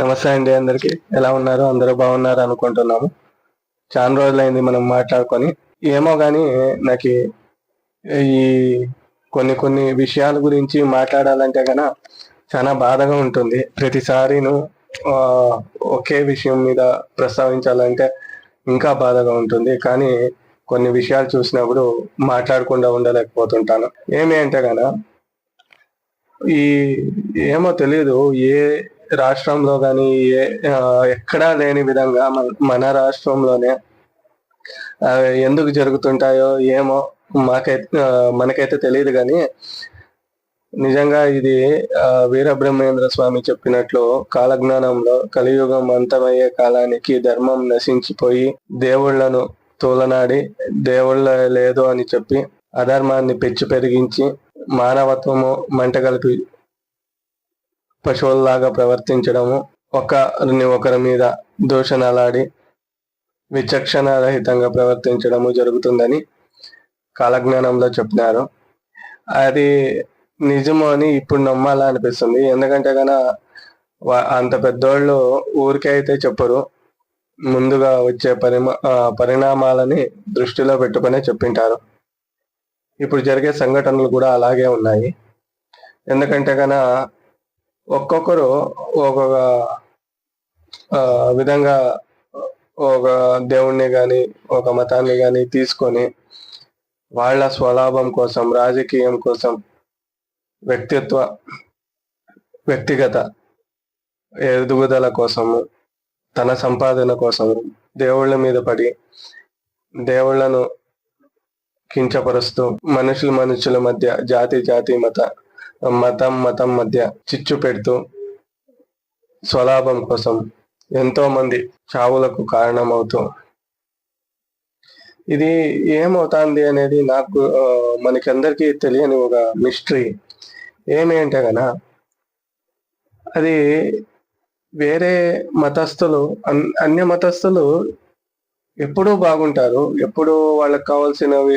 నమస్తే అండి అందరికి. ఎలా ఉన్నారు? అందరూ బాగున్నారు అనుకుంటున్నాము. చాలా రోజులైంది మనం మాట్లాడుకొని. ఏమో కానీ నాకు ఈ కొన్ని కొన్ని విషయాల గురించి మాట్లాడాలంటే కన చాలా బాధగా ఉంటుంది. ప్రతిసారిను ఒకే విషయం మీద ప్రస్తావించాలంటే ఇంకా బాధగా ఉంటుంది. కానీ కొన్ని విషయాలు చూసినప్పుడు మాట్లాడకుండా ఉండలేకపోతుంటాను. ఏమి అంటే గన ఈ ఏమో తెలియదు ఏ రాష్ట్రంలో కానీ ఏ ఎక్కడా లేని విధంగా మన మన రాష్ట్రంలోనే ఎందుకు జరుగుతుంటాయో ఏమో మాకైతే మనకైతే తెలియదు కానీ నిజంగా ఇది ఆ, వీరబ్రహ్మేంద్ర స్వామి చెప్పినట్లు కాలజ్ఞానంలో కలియుగం అంతమయ్యే కాలానికి ధర్మం నశించిపోయి దేవుళ్ళను తూలనాడి దేవుళ్ళ లేదు అని చెప్పి అధర్మాన్ని పెంచి పెరిగించి మానవత్వము మంటగలిపి పశువుల్లాగా ప్రవర్తించడము ఒకరిని ఒకరి మీద దూషణలాడి విచక్షణ రహితంగా ప్రవర్తించడము జరుగుతుందని కాలజ్ఞానంలో చెప్పినారు. అది నిజమో అని ఇప్పుడు నమ్మాలా అనిపిస్తుంది ఎందుకంటే గన అంత పెద్దోళ్ళు ఊరికే అయితే చెప్పరు. ముందుగా వచ్చే పరిమా పరిణామాలని దృష్టిలో పెట్టుకునే చెప్పింటారు. ఇప్పుడు జరిగే సంఘటనలు కూడా అలాగే ఉన్నాయి. ఎందుకంటే గన ఒక్కొక్కరు ఒక్కొక్క విధంగా ఒక దేవుణ్ణి కానీ ఒక మతాన్ని కానీ తీసుకొని వాళ్ళ స్వలాభం కోసం రాజకీయం కోసం వ్యక్తిత్వ వ్యక్తిగత ఎదుగుదల కోసము తన సంపాదన కోసము దేవుళ్ళ మీద పడి దేవుళ్ళను కించపరుస్తూ మనుషుల మనుషుల మధ్య జాతి జాతి మత మతం మతం మధ్య చిచ్చు పెడుతూ స్వలాభం కోసం ఎంతో మంది చావులకు కారణమవుతూ. ఇది ఏమవుతుంది అనేది నాకు మనకి మనకందరికీ తెలియని ఒక మిస్టరీ ఏమి కదా అది వేరే మతస్థులు అన్- అన్య మతస్థులు ఎప్పుడూ బాగుంటారు. ఎప్పుడూ వాళ్ళకి కావాల్సినవి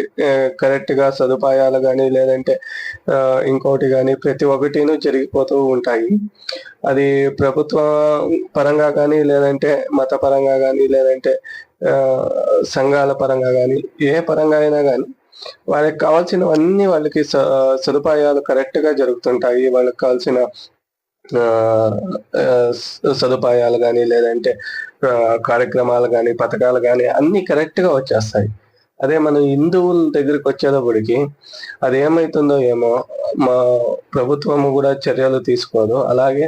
కరెక్ట్గా సదుపాయాలు కానీ లేదంటే ఇంకోటి కానీ ప్రతి ఒక్కటిను జరిగిపోతూ ఉంటాయి. అది ప్రభుత్వ పరంగా కానీ లేదంటే మతపరంగా కానీ లేదంటే సంఘాల పరంగా కానీ ఏ పరంగా అయినా కానీ వాళ్ళకి కావాల్సినవన్నీ వాళ్ళకి స- సదుపాయాలు కరెక్ట్గా జరుగుతుంటాయి. వాళ్ళకి కావాల్సిన సదుపాయాలు కానీ లేదంటే కార్యక్రమాలు కానీ పథకాలు కానీ అన్ని కరెక్ట్గా వచ్చేస్తాయి. అదే మనం హిందువుల దగ్గరికి వచ్చేటప్పటికి అది ఏమవుతుందో ఏమో మా ప్రభుత్వము కూడా చర్యలు తీసుకోదు. అలాగే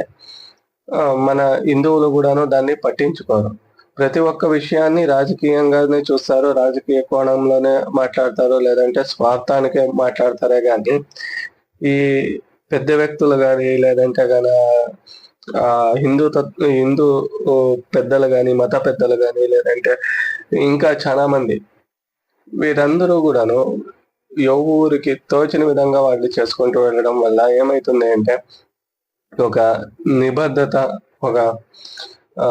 మన హిందువులు కూడాను దాన్ని పట్టించుకోరు. ప్రతి ఒక్క విషయాన్ని రాజకీయంగానే చూస్తారు. రాజకీయ కోణంలోనే మాట్లాడతారు. లేదంటే స్వార్థానికే మాట్లాడతారే కానీ ఈ పెద్ద వ్యక్తులు కానీ లేదంటే గన ఆ హిందూ తత్వ హిందూ పెద్దలు కానీ మత పెద్దలు కానీ లేదంటే ఇంకా చాలా మంది. వీరందరూ కూడాను ఊరికి తోచిన విధంగా వాళ్ళు చేసుకుంటూ వెళ్ళడం వల్ల ఏమైతుంది అంటే ఒక నిబద్ధత ఒక ఆ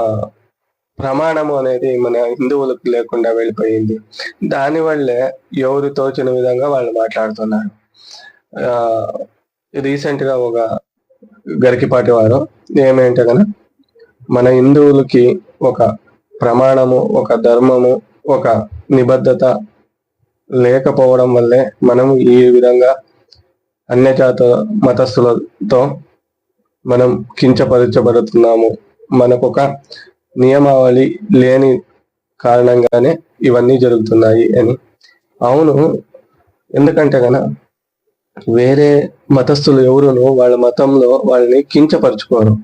ప్రమాణము అనేది మన హిందువులకు లేకుండా వెళ్ళిపోయింది. దానివల్లే ఎవరు తోచిన విధంగా వాళ్ళు మాట్లాడుతున్నారు. ఆ రీసెంట్గా ఒక గరికిపాటి వారు ఏమేంటే మన హిందువులకి ఒక ప్రమాణము ఒక ధర్మము ఒక నిబద్ధత లేకపోవడం వల్లే మనం ఈ విధంగా అన్యజాత మతస్థులతో మనం కించపరచబడుతున్నాము. మనకొక నియమావళి లేని కారణంగానే ఇవన్నీ జరుగుతున్నాయి అని. అవును ఎందుకంటే గన వేరే మతస్థులు ఎవరునో వాళ్ళ మతంలో వాళ్ళని కించపరుచుకోరు.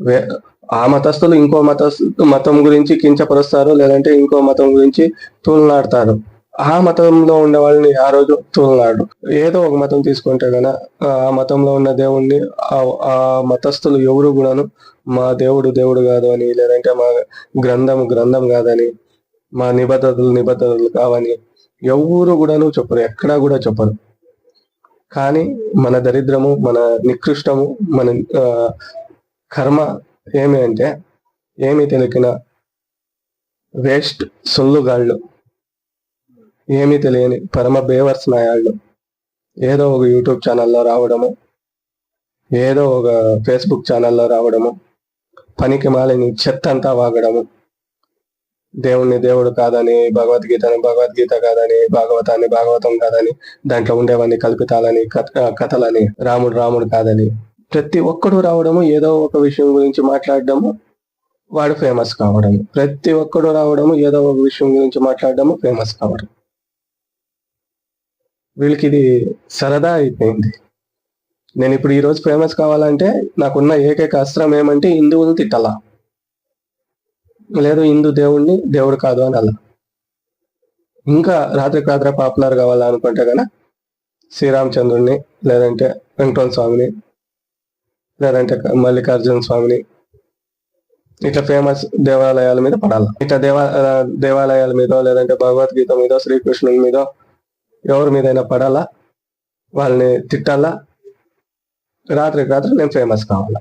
వే- ఆ మతస్థులు ఇంకో మత మతం గురించి కించపరుస్తారు లేదంటే ఇంకో మతం గురించి తూలనాడతారు. ఆ మతంలో ఉండే వాళ్ళని ఆ రోజు తూలనాడు. ఏదో ఒక మతం తీసుకుంటే కదా ఆ మతంలో ఉన్న దేవుణ్ణి ఆ- ఆ మతస్థులు ఎవరు కూడాను మా దేవుడు దేవుడు కాదు అని లేదంటే మా గ్రంథం గ్రంథం కాదని మా నిబద్ధతలు నిబద్ధతలు కావని ఎవరు కూడాను చెప్పరు. ఎక్కడా కూడా చెప్పరు. కానీ మన దరిద్రము మన నికృష్టము మన కర్మ ఏమి అంటే ఏమి తెలియకిన వేస్ట్ సొల్లుగాళ్ళు ఏమీ తెలియని పరమ బేవర్స్ నాయాళ్ళు. ఏదో ఒక యూట్యూబ్ ఛానల్లో రావడము ఏదో ఒక ఫేస్బుక్ ఛానల్లో రావడము పనికి మాలిని చెత్త అంతా వాగడము. దేవుణ్ణి దేవుడు కాదని భగవద్గీతని భగవద్గీత కాదని భాగవతాన్ని భాగవతం కాదని దాంట్లో ఉండేవన్నీ కల్పితాలని కథ- కథలని రాముడు రాముడు కాదని. ప్రతి ఒక్కడు రావడము ఏదో ఒక విషయం గురించి మాట్లాడడము వాడు ఫేమస్ కావడం ప్రతి ఒక్కడు రావడము ఏదో ఒక విషయం గురించి మాట్లాడడము ఫేమస్ కావడం. వీళ్ళకి ఇది సరదా అయిపోయింది. నేను ఇప్పుడు ఈ రోజు ఫేమస్ కావాలంటే నాకున్న ఏకైక అస్త్రం ఏమంటే హిందువులు తిట్టాలా? లేదు హిందూ దేవుడిని దేవుడు కాదు అని అలా. ఇంకా రాత్రికి రాత్రి పాపులర్ కావాలనుకుంటే కనుక శ్రీరామచంద్రుడిని లేదంటే వెంకటరమణ స్వామిని లేదంటే మల్లికార్జున స్వామిని ఇట్లా ఫేమస్ దేవాలయాల మీద పడాలి. ఇట్లా దేవా దేవాలయాల మీద లేదంటే భగవద్గీత మీద శ్రీకృష్ణుని మీద ఎవరి మీదైనా పడాలా? వాళ్ళని తిట్టాలా? రాత్రికి రాత్రి నేను ఫేమస్ కావాలా?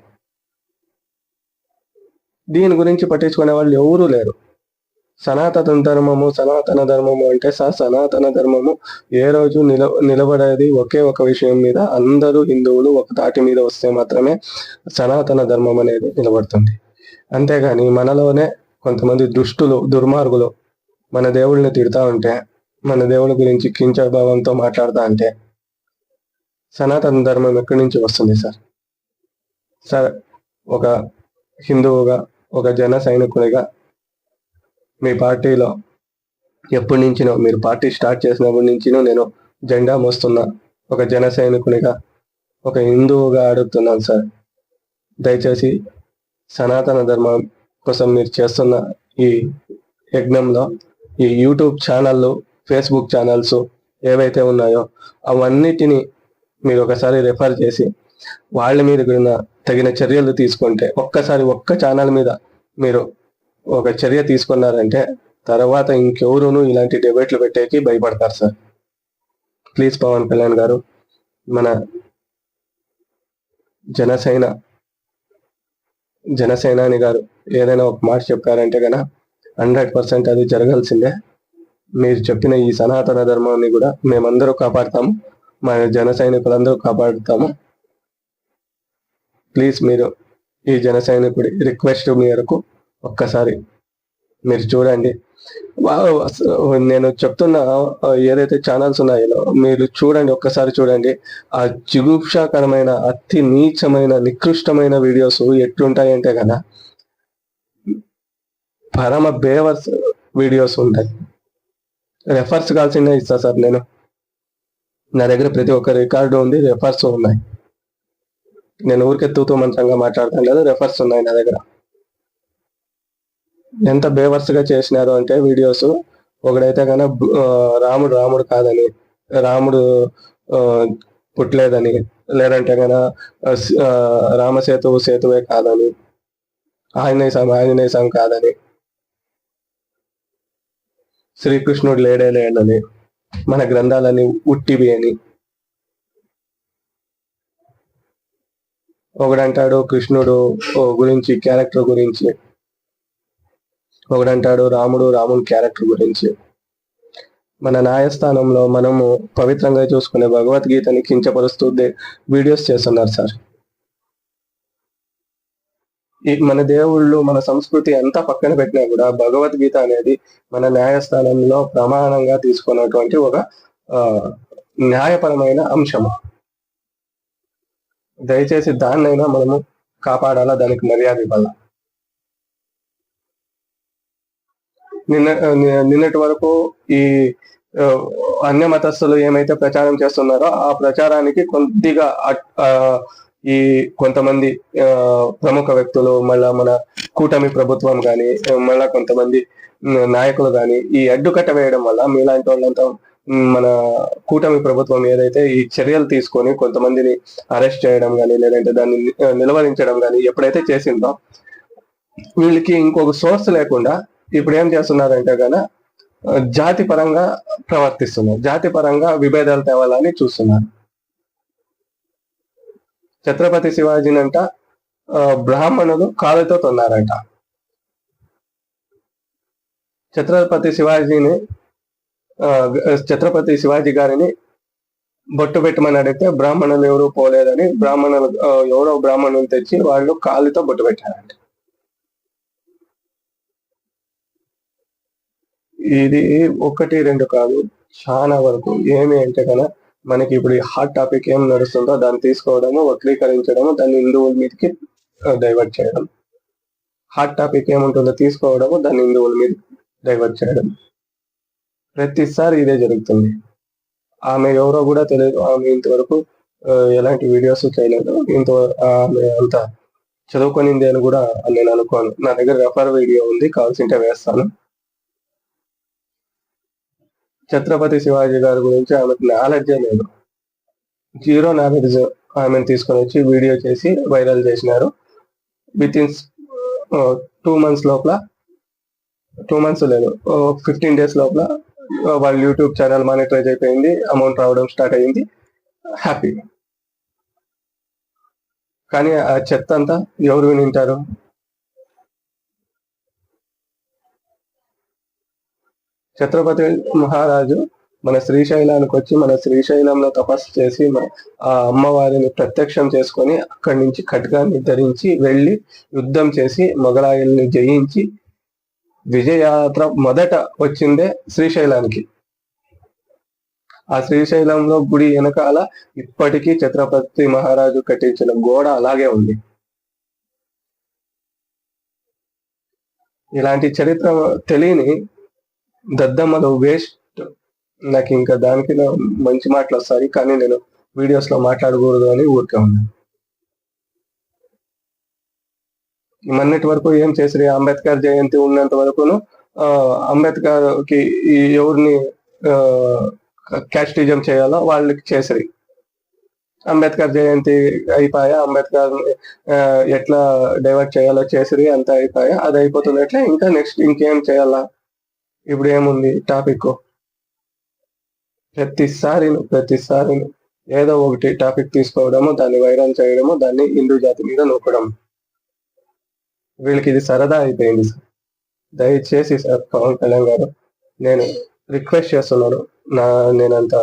దీని గురించి పట్టించుకునే వాళ్ళు ఎవరూ లేరు. సనాతన ధర్మము సనాతన ధర్మము అంటే స సనాతన ధర్మము. ఏ రోజు నిల నిలబడేది ఒకే ఒక విషయం మీద అందరూ హిందువులు ఒక తాటి మీద వస్తే మాత్రమే సనాతన ధర్మం అనేది నిలబడుతుంది. అంతేగాని మనలోనే కొంతమంది దుష్టులు దుర్మార్గులు మన దేవుళ్ళని తిడతా ఉంటే మన దేవుడి గురించి కించభావంతో మాట్లాడుతా అంటే సనాతన ధర్మం ఎక్కడి నుంచి వస్తుంది సార్? సార్ ఒక హిందువుగా ఒక జన సైనికుడిగా మీ పార్టీలో ఎప్పటి నుంచినో మీరు పార్టీ స్టార్ట్ చేసినప్పటి నుంచినో నేను జెండా మోస్తున్న ఒక జన సైనికునిగా ఒక హిందువుగా అడుగుతున్నాను సార్. దయచేసి సనాతన ధర్మం కోసం మీరు చేస్తున్న ఈ యజ్ఞంలో ఈ యూట్యూబ్ ఛానళ్ళు ఫేస్బుక్ ఛానల్స్ ఏవైతే ఉన్నాయో అవన్నిటిని మీరు ఒకసారి రెఫర్ చేసి వాళ్ళ మీద కూడా తగిన చర్యలు తీసుకుంటే ఒక్కసారి ఒక్క ఛానల్ మీద మీరు ఒక చర్య తీసుకున్నారంటే తర్వాత ఇంకెవరును ఇలాంటి డిబేట్లు పెట్టేకి భయపడతారు సార్. ప్లీజ్ పవన్ కళ్యాణ్ గారు మన జనసేన జనసేనాని గారు ఏదైనా ఒక మాట చెప్పారంటే కనుక హండ్రెడ్ పర్సెంట్ అది జరగాల్సిందే. మీరు చెప్పిన ఈ సనాతన ధర్మాన్ని కూడా మేమందరూ కాపాడుతాము మన జన సైనికులందరూ కాపాడుతాము. ప్లీజ్ మీరు ఈ జన సైనికుడి రిక్వెస్ట్ మేరకు ఒక్కసారి మీరు చూడండి. నేను చెప్తున్న ఏదైతే ఛానల్స్ ఉన్నాయో మీరు చూడండి ఒక్కసారి చూడండి. ఆ జిగుప్సాకరమైన అతి నీచమైన నికృష్టమైన వీడియోస్ ఎట్లుంటాయంటే కదా పరమ బేవర్స్ వీడియోస్ ఉంటాయి. రెఫర్స్ కాల్సిందే ఇస్తా సార్ నేను. నా దగ్గర ప్రతి ఒక్క రికార్డు ఉంది రెఫర్స్ ఉన్నాయి. నేను ఊరికే తూతూ మంత్రంగా మాట్లాడతాను లేదు రెఫర్స్ ఉన్నాయి నా దగ్గర. ఎంత బేవర్స్గా చేసినారు అంటే వీడియోస్. ఒకడైతే కనుక రాముడు రాముడు కాదని రాముడు పుట్టలేదని లేదంటే కనుక రామసేతు సేతువే కాదని ఆంజనేయ స్వామి ఆంజనేయ స్వామి కాదని శ్రీకృష్ణుడు లేడే లేడని మన గ్రంథాలని ఉట్టివి అని ఒకడంటాడు కృష్ణుడు ఓ గురించి క్యారెక్టర్ గురించి. ఒకడంటాడు రాముడు రాముని క్యారెక్టర్ గురించి. మన న్యాయస్థానంలో మనము పవిత్రంగా చూసుకునే భగవద్గీతని కించపరుస్తూ వీడియోస్ చేస్తున్నారు సార్. ఈ మన దేవుళ్ళు మన సంస్కృతి అంతా పక్కన పెట్టినా కూడా భగవద్గీత అనేది మన న్యాయస్థానంలో ప్రమాణంగా తీసుకున్నటువంటి ఒక న్యాయపరమైన అంశము. దయచేసి దాన్నైనా మనము కాపాడాలా? దానికి మర్యాద ఇవ్వాలా? నిన్న నిన్నటి వరకు ఈ అన్య మతస్థులు ఏమైతే ప్రచారం చేస్తున్నారో ఆ ప్రచారానికి కొద్దిగా ఆ, ఈ కొంతమంది ప్రముఖ వ్యక్తులు మళ్ళా మన కూటమి ప్రభుత్వం కానీ మళ్ళా కొంతమంది నాయకులు కానీ ఈ అడ్డుకట్ట వేయడం వల్ల మీలాంటి వాళ్ళంతా మన కూటమి ప్రభుత్వం ఏదైతే ఈ చర్యలు తీసుకొని కొంతమందిని అరెస్ట్ చేయడం కానీ లేదంటే దాన్ని నిలవరించడం నిలువరించడం కానీ ఎప్పుడైతే చేసిందో వీళ్ళకి ఇంకొక సోర్స్ లేకుండా ఇప్పుడు ఏం చేస్తున్నారంటే గన జాతి పరంగా ప్రవర్తిస్తున్నారు. జాతి పరంగా విభేదాలు తేవాలని చూస్తున్నారు. ఛత్రపతి శివాజీనంట ఆ, బ్రాహ్మణులు కాలుతో తొన్నారంట. ఛత్రపతి శివాజీని ఛత్రపతి శివాజీ గారిని బొట్టు పెట్టమని అడిగితే బ్రాహ్మణులు ఎవరు పోలేదని బ్రాహ్మణులు ఎవరో బ్రాహ్మణులు తెచ్చి వాళ్ళు కాలుతో బొట్టు పెట్టారండి ఇది ఒకటి రెండు కాదు చాలా వరకు ఏమి అంటే కదా మనకి ఇప్పుడు హాట్ టాపిక్ ఏం నడుస్తుందో దాన్ని తీసుకోవడము వక్రీకరించడము దాన్ని హిందువుల మీదకి డైవర్ట్ చేయడం. హాట్ టాపిక్ ఏముంటుందో తీసుకోవడము దాన్ని హిందువుల మీద డైవర్ట్ చేయడం. ప్రతిసారి ఇదే జరుగుతుంది. ఆమె ఎవరో కూడా తెలియదు. ఆమె ఇంతవరకు ఎలాంటి వీడియోస్ చేయలేదు. ఇంత ఆమె అంత చదువుకొనింది అని కూడా నేను అనుకోను. నా దగ్గర రెఫర్ వీడియో ఉంది. కావాల్సింటే వేస్తాను. ఛత్రపతి శివాజీ గారి గురించి ఆమెకు నాలెడ్జే లేదు. జీరో నాలెడ్జ్ ఆమెను తీసుకొని వచ్చి వీడియో చేసి వైరల్ చేసినారు. విత్ ఇన్ టూ మంత్స్ లోపల టూ మంత్స్ లేదు. ఫిఫ్టీన్ డేస్ లోపల వాళ్ళ యూట్యూబ్ ఛానల్ మానిటరైజ్ అయిపోయింది అమౌంట్ రావడం స్టార్ట్ అయింది హ్యాపీ కానీ ఆ చెత్త అంతా ఎవరు వినింటారు? ఛత్రపతి మహారాజు మన శ్రీశైలానికి వచ్చి మన శ్రీశైలంలో తపస్సు చేసి ఆ అమ్మవారిని ప్రత్యక్షం చేసుకొని అక్కడి నుంచి ఖడ్గాన్ని ధరించి వెళ్ళి యుద్ధం చేసి మొగలాయల్ని జయించి విజయయాత్ర మొదట వచ్చిందే శ్రీశైలానికి. ఆ శ్రీశైలంలో గుడి వెనకాల ఇప్పటికీ ఛత్రపతి మహారాజు కట్టించిన గోడ అలాగే ఉంది. ఇలాంటి చరిత్ర తెలియని దద్దమ్మలు వేస్ట్. నాకు ఇంకా దానికి మంచి మాటలు వస్తాయి కానీ నేను వీడియోస్లో మాట్లాడకూడదు అని ఊరికే ఉన్నాను. మొన్నటి వరకు ఏం చేసిరి? అంబేద్కర్ జయంతి ఉన్నంత వరకును అంబేద్కర్కి ఎవరిని క్యాస్టిజం చేయాలో వాళ్ళకి చేసిరి. అంబేద్కర్ జయంతి అయిపోయా? అంబేద్కర్ ఎట్లా డైవర్ట్ చేయాలో చేసిరి? అంత అయిపోయా? అది అయిపోతున్నట్లే ఇంకా నెక్స్ట్ ఇంకేం చేయాలా? ఇప్పుడు ఏముంది టాపిక్? ప్రతిసారి ప్రతిసారి ఏదో ఒకటి టాపిక్ తీసుకోవడము దాన్ని వైరల్ చేయడము దాన్ని హిందూ జాతి మీద నొక్కడం వీళ్ళకి ఇది సరదా అయిపోయింది సార్. దయచేసి సార్ పవన్ కళ్యాణ్ గారు నేను రిక్వెస్ట్ చేస్తున్నాను. నా నేనంత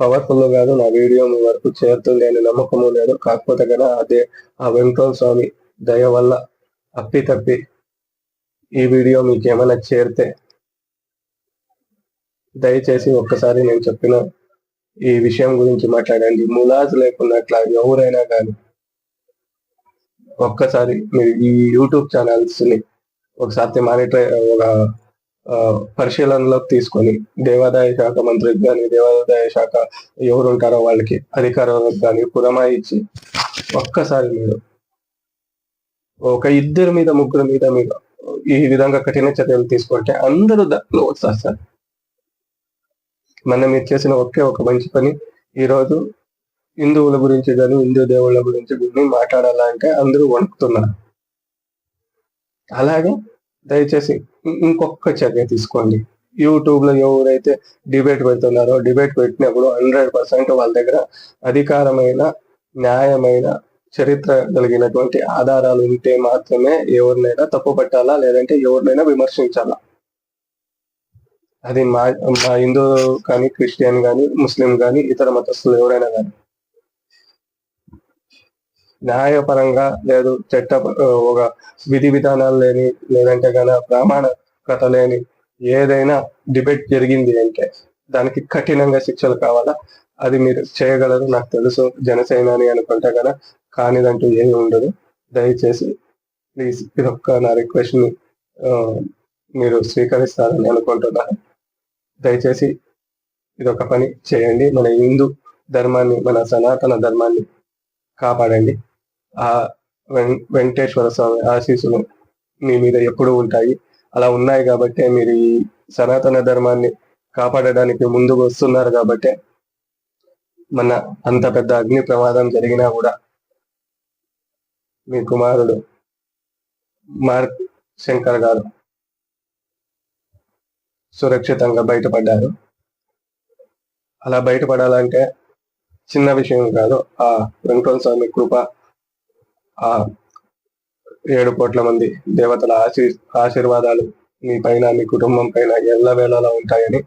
పవర్ఫుల్ కాదు నా వీడియో మీ వరకు చేరుతుంది అని నమ్మకము లేదు. కాకపోతే కదా అదే ఆ వెంకటోల స్వామి దయ వల్ల అప్పి తప్పి ఈ వీడియో మీకు ఏమైనా చేరితే దయచేసి ఒక్కసారి నేను చెప్పిన ఈ విషయం గురించి మాట్లాడండి. ములాజ్ లేకున్నట్లా ఎవరైనా కానీ ఒక్కసారి మీరు ఈ యూట్యూబ్ ఛానల్స్ని ఒకసారి మానిటర్ ఒక పరిశీలనలోకి తీసుకొని దేవాదాయ శాఖ మంత్రికి కానీ దేవాదాయ శాఖ ఎవరు ఉంటారో వాళ్ళకి అధికారులకు కానీ పురమాయించి ఒక్కసారి మీరు ఒక ఇద్దరి మీద ముగ్గురు మీద మీరు ఈ విధంగా కఠిన చర్యలు తీసుకుంటే అందరూ దాంట్లో వస్తారు సార్. మనం మీరు చేసిన ఒకే ఒక మంచి పని. ఈరోజు హిందువుల గురించి కానీ హిందూ దేవుళ్ళ గురించి కానీ మాట్లాడాలంటే అందరూ వణుకుతున్నారు. అలాగే దయచేసి ఇంకొక చర్య తీసుకోండి. యూట్యూబ్లో ఎవరైతే డిబేట్ పెడుతున్నారో డిబేట్ పెట్టినప్పుడు హండ్రెడ్ పర్సెంట్ వాళ్ళ దగ్గర అధికారమైన న్యాయమైన చరిత్ర కలిగినటువంటి ఆధారాలు ఉంటే మాత్రమే ఎవరినైనా తప్పు పట్టాలా? లేదంటే ఎవరినైనా విమర్శించాలా? అది మా మా హిందూ కానీ క్రిస్టియన్ కానీ ముస్లిం కానీ ఇతర మతస్థులు ఎవరైనా కానీ న్యాయపరంగా లేదు చట్ట ఒక విధి విధానాలు లేని లేదంటే గన ప్రామాణికత లేని ఏదైనా డిబేట్ జరిగింది అంటే దానికి కఠినంగా శిక్షలు కావాలా? అది మీరు చేయగలరు నాకు తెలుసు జనసేన అని అనుకుంటే కదా కానిదంటూ ఏమి ఉండదు. దయచేసి ప్లీజ్ ఇది ఒక్క నా రిక్వెస్ట్ని మీరు స్వీకరిస్తారని అనుకుంటున్నాను. దయచేసి ఇది ఒక పని చేయండి. మన హిందూ ధర్మాన్ని మన సనాతన ధర్మాన్ని కాపాడండి. ఆ వెం- వెంకటేశ్వర స్వామి ఆశీస్సులు మీ మీద ఎప్పుడూ ఉంటాయి. అలా ఉన్నాయి కాబట్టి మీరు ఈ సనాతన ధర్మాన్ని కాపాడడానికి ముందుకు వస్తున్నారు కాబట్టి మన అంత పెద్ద అగ్ని ప్రమాదం జరిగినా కూడా మీ కుమారుడు మార్క్ శంకర్ గారు సురక్షితంగా బయటపడ్డారు. అలా బయటపడాలంటే చిన్న విషయం కాదు ఆ వెంకటేశ్వర స్వామి కృప ఆ ఏడు కోట్ల మంది దేవతల ఆశీ ఆశీర్వాదాలు మీ పైన మీ కుటుంబం పైన ఎల్లవేళలా ఉంటాయని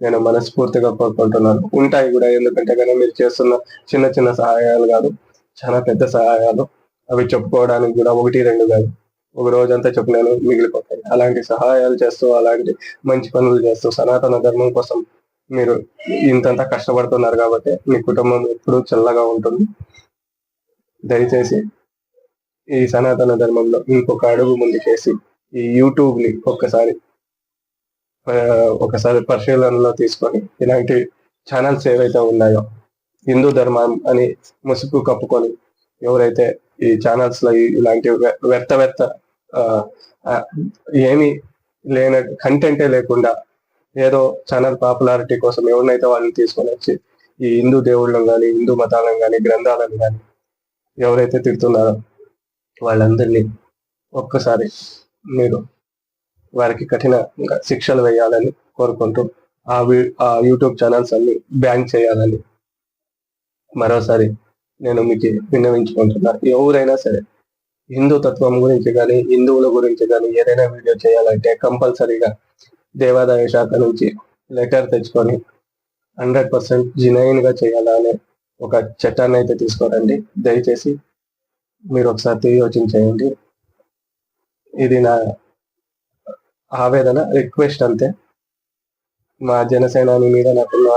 నేను మనస్ఫూర్తిగా కోరుకుంటున్నాను. ఉంటాయి కూడా ఎందుకంటే కానీ మీరు చేస్తున్న చిన్న చిన్న సహాయాలు కాదు చాలా పెద్ద సహాయాలు. అవి చెప్పుకోవడానికి కూడా ఒకటి రెండు కాదు. ఒక రోజంతా చెప్పినాను మిగిలిపోతాయి. అలాంటి సహాయాలు చేస్తూ అలాంటి మంచి పనులు చేస్తూ సనాతన ధర్మం కోసం మీరు ఇంతంతా కష్టపడుతున్నారు కాబట్టి మీ కుటుంబం ఎప్పుడూ చల్లగా ఉంటుంది. దయచేసి ఈ సనాతన ధర్మంలో ఇంకొక అడుగు ముందుకేసి ఈ యూట్యూబ్ని ఒక్కసారి ఒకసారి పరిశీలనలో తీసుకొని ఇలాంటి ఛానల్స్ ఏవైతే ఉన్నాయో హిందూ ధర్మం అని ముసుగు కప్పుకొని ఎవరైతే ఈ ఛానల్స్లో ఇలాంటి వ్య- వ్యర్థ వ్యర్థ ఆ, లేన కంటెంటే లేకుండా ఏదో ఛానల్ పాపులారిటీ కోసం ఎవరినైతే వాళ్ళని తీసుకొని వచ్చి ఈ హిందూ దేవుళ్ళను కానీ హిందూ మతాలను కానీ గ్రంథాలను కానీ ఎవరైతే తిడుతున్నారో వాళ్ళందరినీ ఒక్కసారి మీరు వారికి కఠిన శిక్షలు వేయాలని కోరుకుంటూ ఆ ఆ యూట్యూబ్ ఛానల్స్ అన్ని బ్యాన్ చేయాలని మరోసారి నేను మీకు విన్నవించుకుంటున్నాను ఎవరైనా సరే హిందూ తత్వం గురించి కానీ హిందువుల గురించి కానీ ఏదైనా వీడియో చేయాలంటే కంపల్సరీగా దేవాదాయ శాఖ నుంచి లెటర్ తెచ్చుకొని హండ్రెడ్ పర్సెంట్ జినైన్గా చేయాలనే ఒక చట్టాన్ని అయితే తీసుకోరండి. దయచేసి మీరు ఒకసారి తిరిగి యోచించేయండి ఇది నా ఆవేదన రిక్వెస్ట్ అంతే. మా జనసేనాని మీద నాకున్న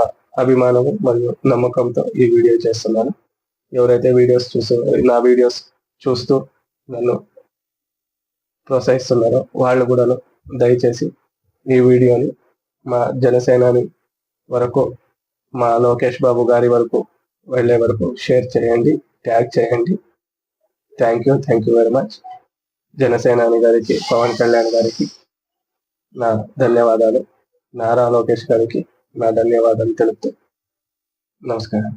అభిమానము మరియు నమ్మకంతో ఈ వీడియో చేస్తున్నాను. ఎవరైతే వీడియోస్ చూస్తూ నా వీడియోస్ చూస్తూ నన్ను ప్రోత్సహిస్తున్నారో వాళ్ళు కూడాను దయచేసి ఈ వీడియోని మా జనసేనాని వరకు మా లోకేష్ బాబు గారి వరకు వెళ్ళే వరకు షేర్ చేయండి ట్యాగ్ చేయండి. Thank you thank you very much జనసేనాని గారికి పవన్ కళ్యాణ్ గారికి నా ధన్యవాదాలు. నారా లోకేష్ గారికి నా ధన్యవాదాలు తెలుపుతూ నమస్కారం.